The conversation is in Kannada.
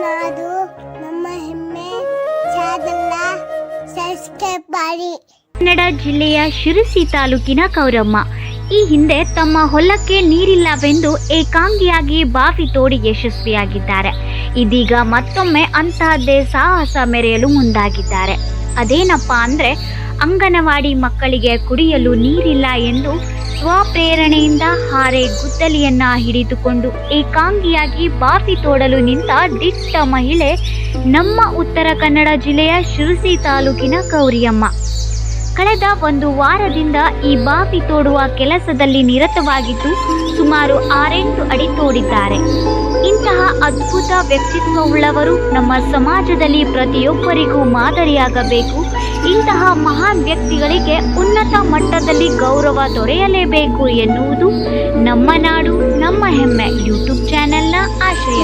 ನಾಡು ನಮ್ಮ ಹೆಮ್ಮೆ, ಚಾದಲ್ಲ ಸಬ್ಸ್ಕ್ರೈಬ್ ಮಾಡಿ ಕನ್ನಡ ಜಿಲ್ಲೆಯ ಶಿರಸಿ ತಾಲೂಕಿನ ಕೌರಮ್ಮ. ಈ ಹಿಂದೆ ತಮ್ಮ ಹೊಲಕ್ಕೆ ನೀರಿಲ್ಲವೆಂದು ಏಕಾಂಗಿಯಾಗಿ ಬಾವಿ ತೋಡಿ ಯಶಸ್ವಿಯಾಗಿದ್ದಾರೆ. ಇದೀಗ ಮತ್ತೊಮ್ಮೆ ಅಂತಹದ್ದೇ ಸಾಹಸ ಮೆರೆಯಲು ಮುಂದಾಗಿದ್ದಾರೆ. ಅದೇನಪ್ಪ ಅಂದ್ರೆ ಅಂಗನವಾಡಿ ಮಕ್ಕಳಿಗೆ ಕುಡಿಯಲು ನೀರಿಲ್ಲ ಎಂದು ಸ್ವಪ್ರೇರಣೆಯಿಂದ ಹಾರೆ ಗುದ್ದಲಿಯನ್ನ ಹಿಡಿದುಕೊಂಡು ಏಕಾಂಗಿಯಾಗಿ ಬಾವಿ ತೋಡಲು ನಿಂತ ದಿಟ್ಟ ಮಹಿಳೆ ನಮ್ಮ ಉತ್ತರ ಕನ್ನಡ ಜಿಲ್ಲೆಯ ಶಿರಸಿ ತಾಲೂಕಿನ ಗೌರಿಯಮ್ಮ. ಕಳೆದ ಒಂದು ವಾರದಿಂದ ಈ ಬಾವಿ ತೋಡುವ ಕೆಲಸದಲ್ಲಿ ನಿರತವಾಗಿದ್ದು ಸುಮಾರು ಆರೆಂಟು ಅಡಿ ತೋಡಿದ್ದಾರೆ. ಇಂತಹ ಅದ್ಭುತ ವ್ಯಕ್ತಿತ್ವವುಳ್ಳವರು ನಮ್ಮ ಸಮಾಜದಲ್ಲಿ ಪ್ರತಿಯೊಬ್ಬರಿಗೂ ಮಾದರಿಯಾಗಬೇಕು. ಇಂತಹ ಮಹಾನ್ ವ್ಯಕ್ತಿಗಳಿಗೆ ಉನ್ನತ ಮಟ್ಟದಲ್ಲಿ ಗೌರವ ದೊರೆಯಲೇಬೇಕು ಎನ್ನುವುದು ನಮ್ಮ ನಾಡು, ನಮ್ಮ ಹೆಮ್ಮೆ. ಯೂಟ್ಯೂಬ್ ಚಾನೆಲ್ನ ಆಶಯ